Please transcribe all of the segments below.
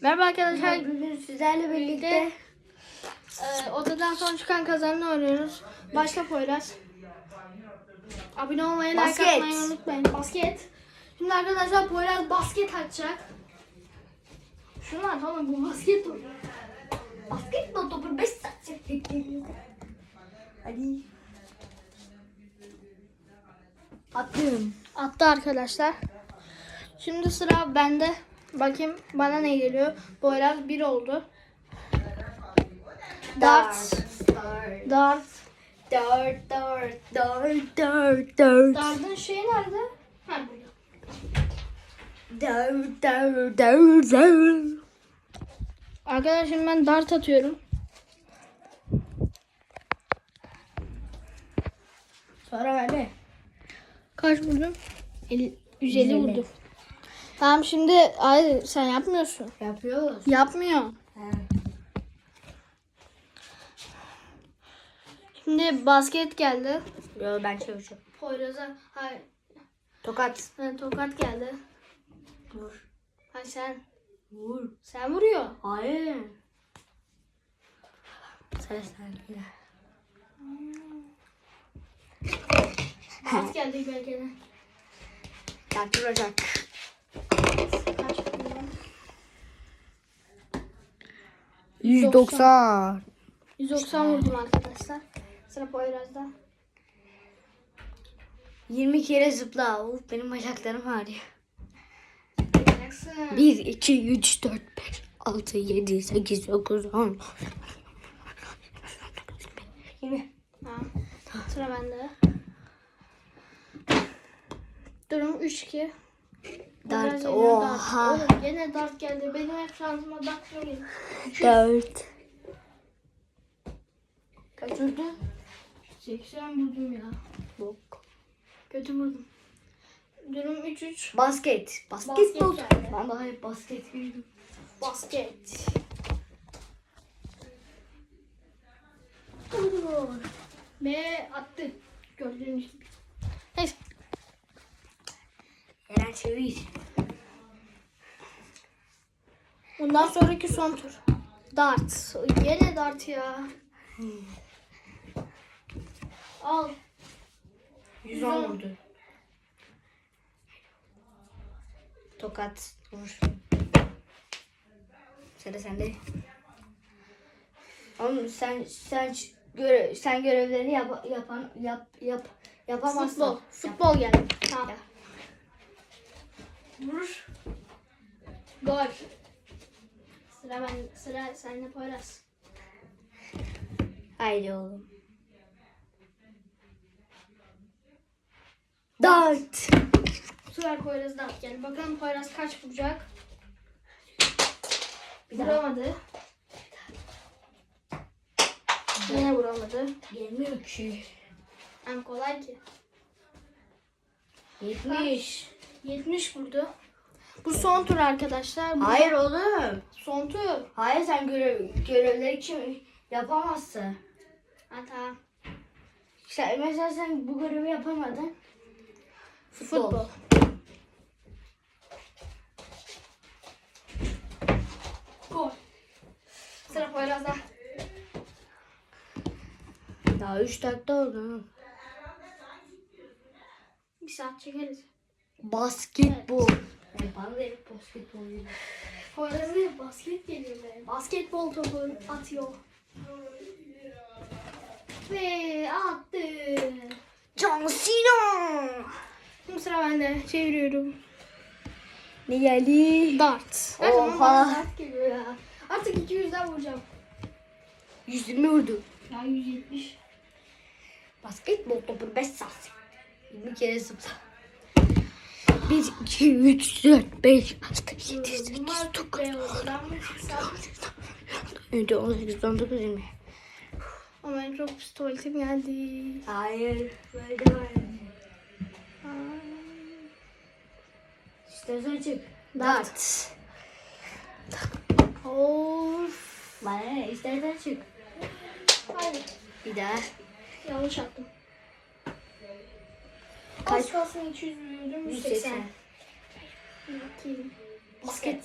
Merhaba arkadaşlar. Bugün sizlerle birlikte Ee, odadan son çıkan kazanını arıyoruz. Başla Poyraz. Abone olmayı, like Basket. atmayı unutmayın. Basket. Şimdi arkadaşlar Poyraz basket atacak. At oğlum bu basket topu. basketbol topu 5 saat çektik. Hadi. Attım. Attı arkadaşlar. Şimdi sıra bende. Bakayım bana ne geliyor. Poyraz 1 oldu. Dart. Dart. Dart. Dart. Dart. Dart. Dart. Dart. Dart'ın şeyi nerede? Ha burada. Dart. Dart. Dart. Dart. Arkadaşlar ben dart atıyorum. Sonra bende. Kaç vurdum? El- 150 150. vurdum. Tamam şimdi hayır sen yapmıyorsun. Yapıyoruz. Yapmıyor. He. Şimdi basket geldi. Yo ben çalışıyorum. Poyraz'a hayır Tokat. ha, tokat geldi. Vur. Ha sen Vur. sen vuruyor. Hayır. Sıra sende. Dart geldi belki de. Dart vuracak. Kaç vurdum? 190. 190 vurdum arkadaşlar. Sıra Poyraz'da. 20 kere zıpla. Uf, benim bacaklarım ağrıyor. Yapacaksın. 1, 2, 3, 4, 5, 6, 7, 8, 9, 10. 20. Tamam. Sıra bende. Durum 3-2. Poyraz yine oha. Dart. Oğlum gene dart geldi. Benim hep şansıma geliyor. 4. Kaç vurdu? 80 vurdum ya. Bok. Kötü vurdum. Durum 3-3. Basket. Basket geldi. Ben daha hep basket bildim. Basket. Ve attı. Gördüğünüz gibi. Neyse. Çevir. Bundan sonraki son tur. Dart. Yine dart ya. Al. 110 vurdu. Tokat. Vur. Sıra sende. Oğlum sen sen göre sen görevlerini yap, yapan yap yap yapamazsın. Futbol. Futbol geldi. Tamam. Vur. Gol. Sıra ben sıra sende Poyraz. Haydi oğlum. Dart. Sefer Poyraz dart geldi. Bakalım Poyraz kaç vuracak. Bir. Vuramadı. Yine vuramadı. Gelmiyor ki. En kolay ki. 70. 70 vurdu. Bu son tur arkadaşlar. Bu Hayır oğlum. Son tur. Hayır sen görev, görevleri kim yapamazsın. Ha tamam. Sen, mesela sen bu görevi yapamadın. Futbol. Futbol. Gol. Sıra Poyraz'da. Daha 3 dakika oldu. Bir saat çekeriz. Basketbol. Yani bana da hep basketbol geliyor. Poyraz'a basket geliyor be. Basketbol topu atıyor. Ve attı. John Cena. Şimdi sıra bende. Çeviriyorum. Ne geldi? Dart. Her zaman bana dart geliyor ya. Artık 200'den vuracağım. 120 vurdu. Ya 170. Basketbol topu 5 saat. 20 kere zıpla. 1, 2, 3, 4, 5, 6, 7, 8, Bunlar çok 9, bey oldu. Ben mi çıksam? Önce 18, 19, 20. Ama benim çok tuvaletim geldi. Hayır. Böyle. İstersen çık. Dart. Of. Bana ne? İstersen çık. Hayır. Bir daha. Yanlış attım. Kaç? Az kalsın 200 büyüdüm. 180. 180. 2. Basket.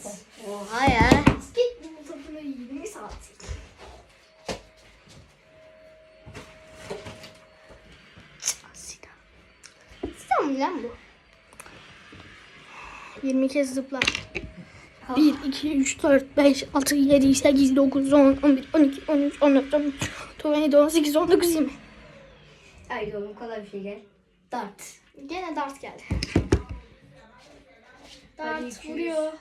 Oha ya. Basketbol topunu 20 saat. Sen mi lan bu? 20 kez zıpla. 1, 2, 3, 4, 5, 6, 7, 8, 9, 10, 11, 12, 13, 14, 15, 17, 18, 19, 20. Haydi oğlum kolay bir şey gel. Dart. Gene dart geldi. Dart 200. vuruyor.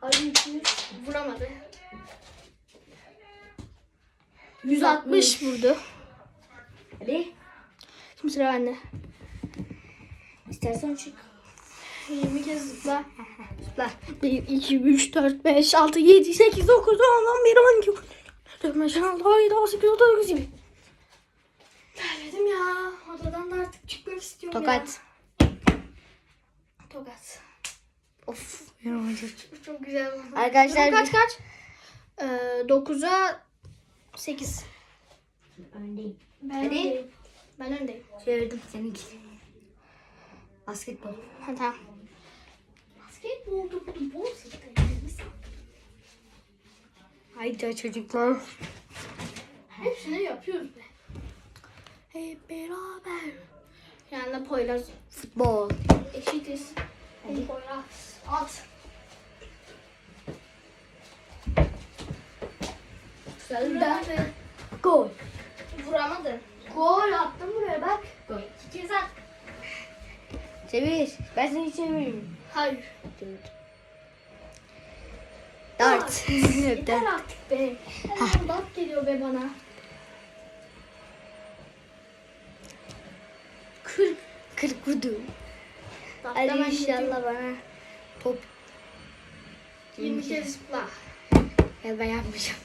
Hadi 200. Vuramadı. 160 vurdu. Hadi. Şimdi sıra bende. İstersen çık. 20 kez zıpla. Zıpla. 1, 2, 3, 4, 5, 6, 7, 8, 9, 10, 11, 12, 13, 14, 15, 16, 17, 18, 19, 20. Terledim ya. Odadan da artık çıkmak istiyorum Tokat. ya. Tokat. Of. Çok güzel. oldu. Arkadaşlar Durum kaç kaç? Ee, 9'a 8. Öndeyim. Ben Hadi. öndeyim. Ben öndeyim. Çevirdim seninki. Basketbol. Ha tamam. Basketbol topu bol Haydi çocuklar. Hepsini yapıyoruz be. Hep beraber. Yani Poyraz Futbol. eşitiz. Hadi Poyraz. At. Sırada. Vuramadın. Gol. Vuramadın. Gol attım buraya bak. Gol. İki kez at. Çevir. Ben seni çeviririm. Hayır. Dart. Yeter artık be. Dart geliyor be bana. 40. 40 vurdu. Darttan Hadi ben gidiyorum. inşallah bana top. 20 kez zıpla. Ya ben yapmayacağım.